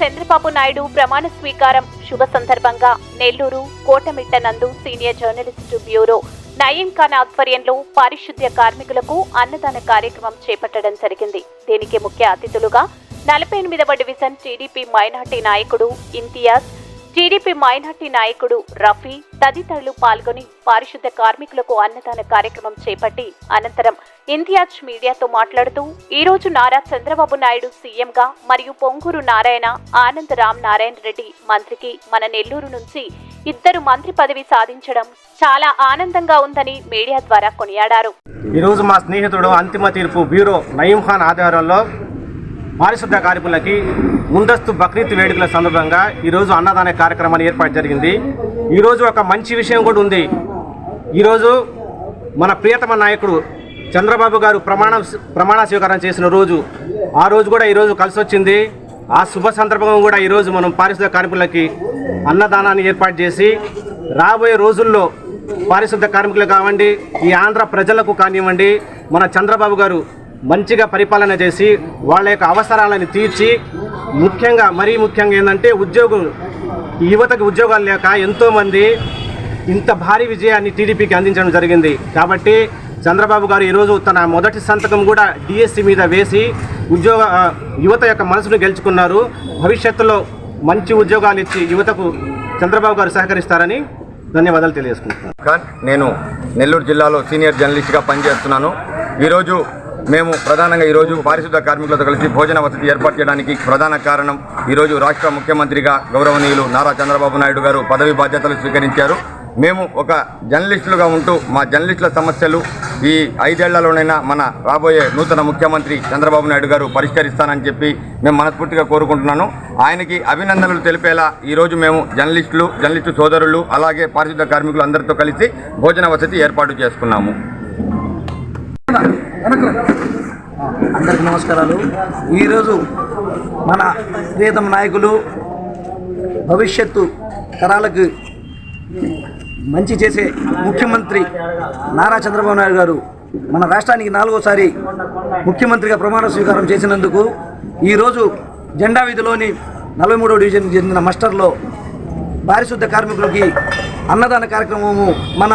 చంద్రబాబు నాయుడు ప్రమాణ స్వీకారం. శుభ సందర్భంగా నెల్లూరు కోటమిట్ట నందు senior journalist bureau Nayeem Khan ఆధ్వర్యంలో పారిశుద్ధ్య కార్మికులకు అన్నదాన కార్యక్రమం చేపట్టడం జరిగింది. దీనికి ముఖ్య అతిథులుగా నలభై ఎనిమిదవ డివిజన్ టీడీపీ మైనార్టీ నాయకుడు ఇంతియాజ్ టీడీపీ మైనార్టీ నాయకుడు రఫీ తదితరులు పాల్గొని పారిశుద్ధ కార్మికులకు అన్నదాన కార్యక్రమం చేపట్టి అనంతరం ఇంతియాజ్ మీడియాతో మాట్లాడుతూ ఈ రోజు నారా చంద్రబాబు నాయుడు సీఎంగా మరియు పొంగూరు నారాయణ ఆనంద్ రామ్ నారాయణ రెడ్డి మంత్రికి మన నెల్లూరు నుంచి ఇద్దరు మంత్రి పదవి సాధించడం చాలా ఆనందంగా ఉందని మీడియా ద్వారా కొనియాడారు. ఈరోజు మా స్నేహితుడు అంతిమ తీర్పు బ్యూరో నయీం ఖాన్ ఆధ్వర్యంలో పారిశుద్ధ కార్మికులకి ముందస్తు బక్రీద్ వేడుకల సందర్భంగా ఈరోజు అన్నదాన కార్యక్రమాన్ని ఏర్పాటు జరిగింది. ఈరోజు ఒక మంచి విషయం కూడా ఉంది. ఈరోజు మన ప్రియతమ నాయకుడు చంద్రబాబు గారు ప్రమాణం ప్రమాణ స్వీకారం చేసిన రోజు ఆ రోజు కూడా ఈరోజు కలిసి వచ్చింది ఆ శుభ సందర్భంగా కూడా ఈరోజు మనం పారిశుద్ధ కార్మికులకి అన్నదానాన్ని ఏర్పాటు చేసి రాబోయే రోజుల్లో పారిశుద్ధ కార్మికులు కావండి ఈ ఆంధ్ర ప్రజలకు కానివ్వండి మన చంద్రబాబు గారు మంచిగా పరిపాలన చేసి వాళ్ళ యొక్క అవసరాలను తీర్చి ముఖ్యంగా మరీ ముఖ్యంగా ఏంటంటే ఉద్యోగం యువతకు ఉద్యోగాలు లేక ఎంతోమంది ఇంత భారీ విజయాన్ని టీడీపీకి అందించడం జరిగింది. కాబట్టి చంద్రబాబు గారు ఈరోజు తన మొదటి సంతకం కూడా డిఎస్సి మీద వేసి ఉద్యోగ యువత యొక్క మనసును గెలుచుకున్నారు. భవిష్యత్తులో మంచి ఉద్యోగాలు ఇచ్చి యువతకు చంద్రబాబు గారు సహకరిస్తారని ధన్యవాదాలు తెలియజేసుకుంటున్నాను. నేను నెల్లూరు జిల్లాలో సీనియర్ జర్నలిస్ట్గా పనిచేస్తున్నాను. ఈరోజు మేము ప్రధానంగా ఈరోజు పారిశుద్ధ కార్మికులతో కలిసి భోజన వసతి ఏర్పాటు చేయడానికి ప్రధాన కారణం ఈరోజు రాష్ట్ర ముఖ్యమంత్రిగా గౌరవనీయులు నారా చంద్రబాబు నాయుడు గారు పదవి బాధ్యతలు స్వీకరించారు. మేము ఒక జర్నలిస్టులుగా ఉంటూ మా జర్నలిస్టుల సమస్యలు ఈ ఐదేళ్ళలోనైనా మన రాబోయే నూతన ముఖ్యమంత్రి చంద్రబాబు నాయుడు గారు పరిష్కరిస్తానని చెప్పి మేము మనస్ఫూర్తిగా కోరుకుంటున్నాను. ఆయనకి అభినందనలు తెలిపేలా ఈరోజు మేము జర్నలిస్టులు జర్నలిస్టు సోదరులు అలాగే పారిశుద్ధ కార్మికులు అందరితో కలిసి భోజన వసతి ఏర్పాటు చేసుకున్నాము. అందరికి నమస్కారాలు. ఈరోజు మన ప్రియతమ నాయకులు భవిష్యత్తు తరాలకు మంచి చేసే ముఖ్యమంత్రి నారా చంద్రబాబు నాయుడు గారు మన రాష్ట్రానికి నాలుగోసారి ముఖ్యమంత్రిగా ప్రమాణ స్వీకారం చేసినందుకు ఈరోజు జెండా వీధిలోని నలభై మూడో డివిజన్కి చెందిన మస్టర్లో పారిశుద్ధ కార్మికులకి అన్నదాన కార్యక్రమము మన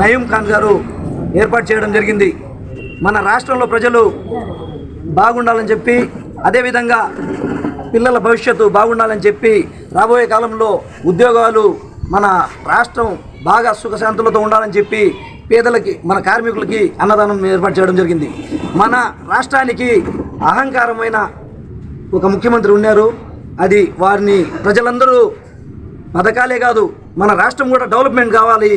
నయీం ఖాన్ గారు ఏర్పాటు చేయడం జరిగింది. మన రాష్ట్రంలో ప్రజలు బాగుండాలని చెప్పి అదేవిధంగా పిల్లల భవిష్యత్తు బాగుండాలని చెప్పి రాబోయే కాలంలో ఉద్యోగాలు మన రాష్ట్రం బాగా సుఖశాంతులతో ఉండాలని చెప్పి పేదలకి మన కార్మికులకి అన్నదానం ఏర్పాటు చేయడం జరిగింది. మన రాష్ట్రానికి అహంకారమైన ఒక ముఖ్యమంత్రి ఉన్నారు. అది వారిని ప్రజలందరూ పథకాలే కాదు మన రాష్ట్రం కూడా డెవలప్మెంట్ కావాలి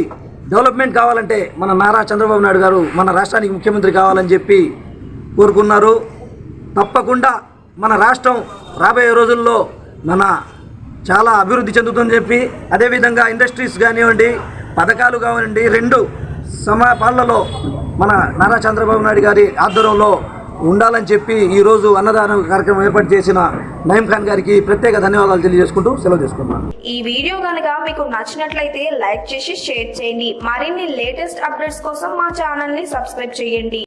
డెవలప్మెంట్ కావాలంటే మన నారా చంద్రబాబు నాయుడు గారు మన రాష్ట్రానికి ముఖ్యమంత్రి కావాలని చెప్పి కోరుకున్నారు. తప్పకుండా మన రాష్ట్రం రాబోయే రోజుల్లో మన చాలా అభివృద్ధి చెందుతుందని చెప్పి అదేవిధంగా ఇండస్ట్రీస్ కానివ్వండి పథకాలు కానివ్వండి రెండు సమపాలలో మన నారా చంద్రబాబు నాయుడు గారి ఆధ్వర్యంలో ఉండాలని చెప్పి ఈరోజు అన్నదాన కార్యక్రమం ఏర్పాటు చేసిన నయం ఖాన్ గారికి ప్రత్యేక ధన్యవాదాలు తెలియజేసుకుంటూ సెలవు తీసుకుంటున్నాను. ఈ వీడియో కనుక మీకు నచ్చినట్లయితే లైక్ చేసి షేర్ చేయండి. మరిన్ని లేటెస్ట్ అప్డేట్స్ కోసం మా ఛానల్ని సబ్స్క్రైబ్ చేయండి.